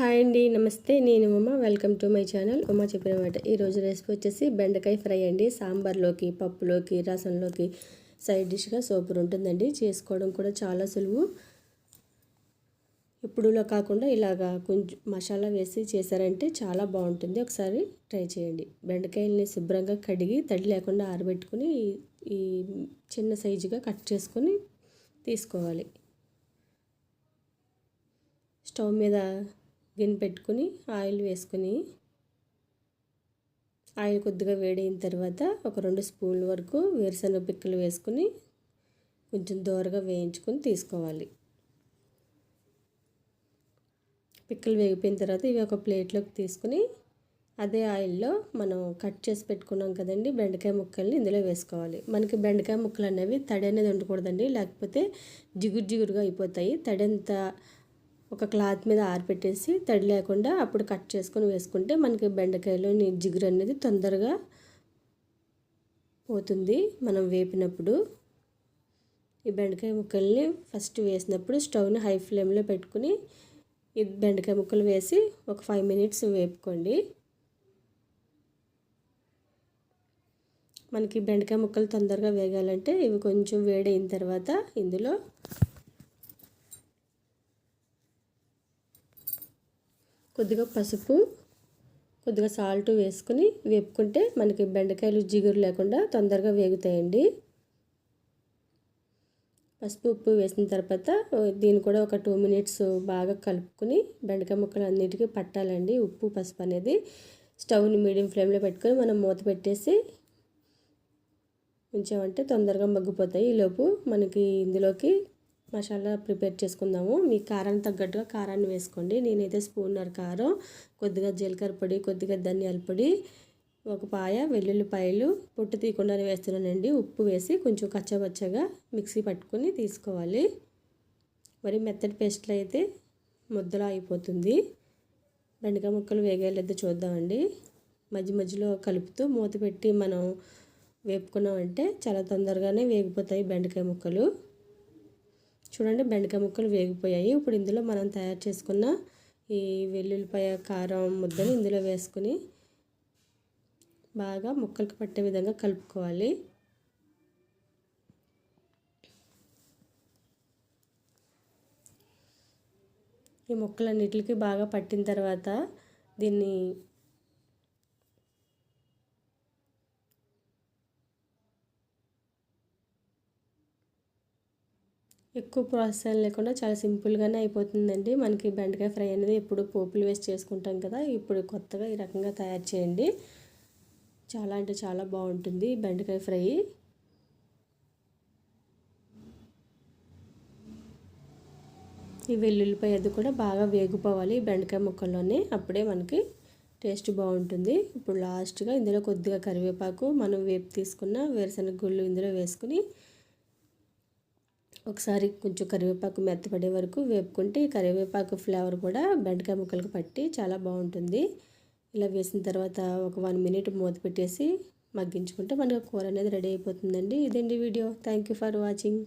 Hi అండి నమస్తే. నేను Uma. Welcome to my channel. Uma చెప్పిన మాట. ఈరోజు రెసిపీ వచ్చేసి బెండకాయ ఫ్రై అండి. సాంబార్లోకి పప్పులోకి రసంలోకి సైడ్ డిష్గా సూపర్ ఉంటుందండి. చేసుకోవడం కూడా చాలా సులువు. ఇప్పుడులో కాకుండా ఇలాగా కొంచెం మసాలా వేసి చేశారంటే చాలా బాగుంటుంది. ఒకసారి ట్రై చేయండి. బెండకాయల్ని శుభ్రంగా కడిగి తడి లేకుండా ఆరబెట్టుకుని ఈ చిన్న సైజుగా కట్ చేసుకొని తీసుకోవాలి. స్టవ్ మీద గిన్నె పెట్టుకుని ఆయిల్ వేసుకుని ఆయిల్ కొద్దిగా వేడైన తర్వాత ఒక రెండు స్పూన్ల వరకు వేరుశనగ పిక్కలు వేసుకుని కొంచెం దోరగా వేయించుకొని తీసుకోవాలి. పిక్కలు వేగిపోయిన తర్వాత ఇవి ఒక ప్లేట్లోకి తీసుకుని అదే ఆయిల్లో మనం కట్ చేసి పెట్టుకున్నాం కదండి బెండకాయ ముక్కల్ని ఇందులో వేసుకోవాలి. మనకి బెండకాయ ముక్కలు అనేవి తడి అనేది ఉండకూడదండి లేకపోతే జిగురు జిగురుగా అయిపోతాయి. తడి అంతా ఒక క్లాత్ మీద ఆరిపెట్టేసి తడి లేకుండా అప్పుడు కట్ చేసుకొని వేసుకుంటే మనకి బెండకాయలోని జిగురు అనేది తొందరగా పోతుంది. మనం వేపినప్పుడు ఈ బెండకాయ ముక్కల్ని ఫస్ట్ వేసినప్పుడు స్టవ్ని హై ఫ్లేమ్లో పెట్టుకుని ఈ బెండకాయ ముక్కలు వేసి ఒక ఫైవ్ మినిట్స్ వేపుకోండి. మనకి బెండకాయ ముక్కలు తొందరగా వేగాలంటే ఇవి కొంచెం వేడైన తర్వాత ఇందులో కొద్దిగా పసుపు కొద్దిగా సాల్ట్ వేసుకుని వేపుకుంటే మనకి బెండకాయలు జిగురు లేకుండా తొందరగా వేగుతాయండి. పసుపు ఉప్పు వేసిన తర్వాత దీన్ని కూడా ఒక టూ మినిట్స్ బాగా కలుపుకొని బెండకాయ ముక్కలు అన్నిటికీ పట్టాలండి. ఉప్పు పసుపు అనేది స్టవ్ని మీడియం ఫ్లేమ్లో పెట్టుకొని మనం మూత పెట్టేసి ఉంచామంటే తొందరగా మగ్గిపోతాయి. ఈలోపు మనకి ఇందులోకి మసాలా ప్రిపేర్ చేసుకుందాము. మీ కారానికి తగ్గట్టుగా కారాన్ని వేసుకోండి. నేనైతే స్పూన్నర్ కారం కొద్దిగా జీలకర్ర పొడి కొద్దిగా ధనియాల పొడి ఒక పాయ వెల్లుల్లిపాయలు పొట్టు తీయకుండానే వేస్తున్నానండి. ఉప్పు వేసి కొంచెం కచ్చబచ్చగా మిక్సీ పట్టుకొని తీసుకోవాలి. మరి మెత్తటి పేస్ట్లో అయితే ముద్దలా అయిపోతుంది. బెండకాయ ముక్కలు వేగేలేదో చూద్దామండి. మధ్య మధ్యలో కలుపుతూ మూత పెట్టి మనం వేపుకున్నామంటే చాలా తొందరగానే వేగిపోతాయి బెండకాయ ముక్కలు. చూడండి బెండకాయ ముక్కలు వేగిపోయాయి. ఇప్పుడు ఇందులో మనం తయారు చేసుకున్న ఈ వెల్లుల్లిపాయ కారం ముద్దలు ఇందులో వేసుకుని బాగా ముక్కలకు పట్టే విధంగా కలుపుకోవాలి. ఈ ముక్కలన్నిటికి బాగా పట్టిన తర్వాత దీన్ని ఎక్కువ ప్రాసెస్ లేకుండా చాలా సింపుల్గానే అయిపోతుందండి. మనకి బెండకాయ ఫ్రై అనేది ఎప్పుడు పోపులు వేసి చేసుకుంటాం కదా ఇప్పుడు కొత్తగా ఈ రకంగా తయారు చేయండి. చాలా అంటే చాలా బాగుంటుంది బెండకాయ ఫ్రై. ఈ వెల్లుల్లిపాయ అది కూడా బాగా వేగిపోవాలి బెండకాయ ముక్కల్లోనే అప్పుడే మనకి టేస్ట్ బాగుంటుంది. ఇప్పుడు లాస్ట్గా ఇందులో కొద్దిగా కరివేపాకు మనం వేపు తీసుకున్న వేరుశనగ గుళ్ళు ఇందులో వేసుకుని ఒకసారి కొంచెం కరివేపాకు మెత్తపడే వరకు వేపుకుంటే ఈ కరివేపాకు ఫ్లేవర్ కూడా బెండకాయ ముక్కలకు పట్టి చాలా బాగుంటుంది. ఇలా వేసిన తర్వాత ఒక వన్ మినిట్ మూత పెట్టేసి మగ్గించుకుంటే మనకు కూర అనేది రెడీ అయిపోతుందండి. ఇదండి video. Thank you for watching